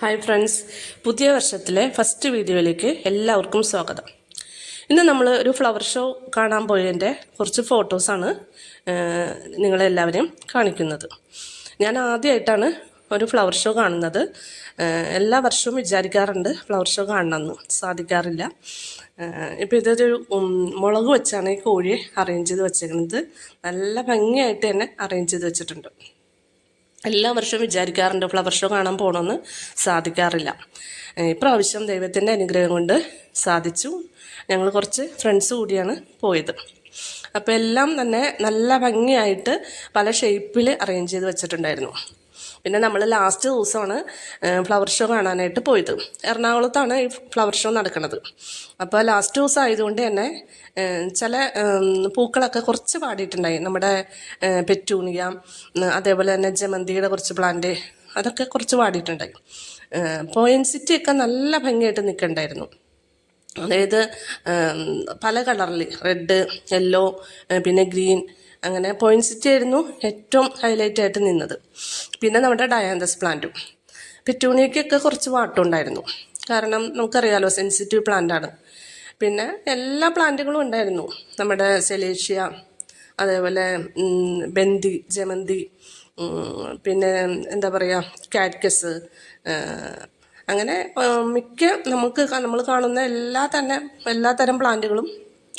Hi friends പുതിയ വർഷത്തിലെ first വീഡിയോയിലേക്ക് എല്ലാവർക്കും സ്വാഗതം. ഇന്ന് നമ്മൾ ഒരു ഫ്ലവർ ഷോ കാണാൻ പോയതിന്റെ കുറച്ച് ഫോട്ടോസാണ് നിങ്ങളെല്ലാവരെയും കാണിക്കുന്നത്. ഞാൻ ആദ്യമായിട്ടാണ് ഒരു ഫ്ലവർ ഷോ കാണുന്നത്. എല്ലാ വർഷവും വിചാരിക്കാറുണ്ട് ഫ്ലവർ ഷോ കാണണമെന്ന്. സാധിക്കാറില്ല. ഇപ്പോൾ ഇതൊരു മുളക് വെച്ചാണ് ഈ കോഴിയെ അറേഞ്ച് ചെയ്ത് വെച്ചേക്കുന്നത്. നല്ല ഭംഗിയായിട്ട് തന്നെ അറേഞ്ച് ചെയ്ത് വെച്ചിട്ടുണ്ട്. എല്ലാ വർഷവും വിചാരിക്കാറുണ്ട് ഫ്ലവർ ഷോ കാണാൻ പോകണമെന്ന് സാധിക്കാറില്ല. ഇപ്രാവശ്യം ദൈവത്തിന്റെ അനുഗ്രഹം കൊണ്ട് സാധിച്ചു. ഞങ്ങൾ കുറച്ച് ഫ്രണ്ട്സ് കൂടിയാണ് പോയത്. അപ്പോൾ എല്ലാം തന്നെ നല്ല ഭംഗിയായിട്ട് പല ഷേപ്പിൽ അറേഞ്ച് ചെയ്ത് വെച്ചിട്ടുണ്ടായിരുന്നു. പിന്നെ നമ്മൾ ലാസ്റ്റ് ദിവസമാണ് ഫ്ലവർ ഷോ കാണാനായിട്ട് പോയത്. എറണാകുളത്താണ് ഈ ഫ്ലവർ ഷോ നടക്കുന്നത് അപ്പോൾ ലാസ്റ്റ് ദിവസം ആയതുകൊണ്ട് തന്നെ ചില പൂക്കളൊക്കെ കുറച്ച് പാടിയിട്ടുണ്ടായി. നമ്മുടെ പെറ്റൂണിയ അതേപോലെ തന്നെ ജമന്തിയുടെ കുറച്ച് പ്ലാന്റ് അതൊക്കെ കുറച്ച് പാടിയിട്ടുണ്ടായി. പോയൻസിറ്റി ഒക്കെ നല്ല ഭംഗിയായിട്ട് നിൽക്കണ്ടായിരുന്നു. അതായത് പല കളറിൽ റെഡ് യെല്ലോ പിന്നെ ഗ്രീൻ അങ്ങനെ പോയിൻസിറ്റി ആയിരുന്നു ഏറ്റവും ഹൈലൈറ്റ് ആയിട്ട് നിന്നത്. പിന്നെ നമ്മുടെ ഡയാന്തസ് പ്ലാന്റും. പെറ്റൂണിയക്കൊക്കെ കുറച്ച് വാട്ടമുണ്ടായിരുന്നു കാരണം നമുക്കറിയാലോ സെൻസിറ്റീവ് പ്ലാന്റാണ്. പിന്നെ എല്ലാ പ്ലാന്റുകളും ഉണ്ടായിരുന്നു. നമ്മുടെ സെലേഷ്യ അതേപോലെ ബന്തി ജമന്തി പിന്നെ എന്താ പറയുക കാറ്റ്കസ് അങ്ങനെ മിക്ക നമുക്ക് നമ്മൾ കാണുന്ന എല്ലാ തന്നെ എല്ലാ തരം പ്ലാന്റുകളും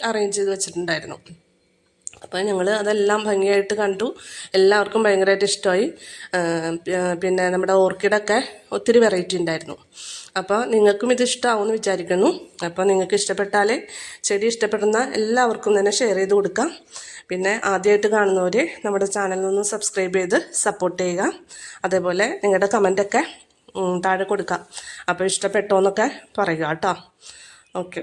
അറേഞ്ച് ചെയ്ത് വെച്ചിട്ടുണ്ടായിരുന്നു. അപ്പോൾ ഞങ്ങൾ അതെല്ലാം ഭംഗിയായിട്ട് കണ്ടു. എല്ലാവർക്കും ഭയങ്കരമായിട്ട് ഇഷ്ടമായി പിന്നെ നമ്മുടെ ഓർക്കിഡൊക്കെ ഒത്തിരി വെറൈറ്റി ഉണ്ടായിരുന്നു. അപ്പോൾ നിങ്ങൾക്കും ഇത് ഇഷ്ടമാവുമെന്ന് വിചാരിക്കുന്നു. അപ്പോൾ നിങ്ങൾക്ക് ഇഷ്ടപ്പെട്ടാൽ ചെടി ഇഷ്ടപ്പെടുന്ന എല്ലാവർക്കും തന്നെ ഷെയർ ചെയ്ത് കൊടുക്കാം. പിന്നെ ആദ്യമായിട്ട് കാണുന്നവർ നമ്മുടെ ചാനലിൽ നിന്ന് സബ്സ്ക്രൈബ് ചെയ്ത് സപ്പോർട്ട് ചെയ്യുക. അതേപോലെ നിങ്ങളുടെ കമന്റൊക്കെ താഴെ കൊടുക്കാം. അപ്പോൾ ഇഷ്ടപ്പെട്ടോ എന്നൊക്കെ പറയുക കേട്ടോ. ഓക്കെ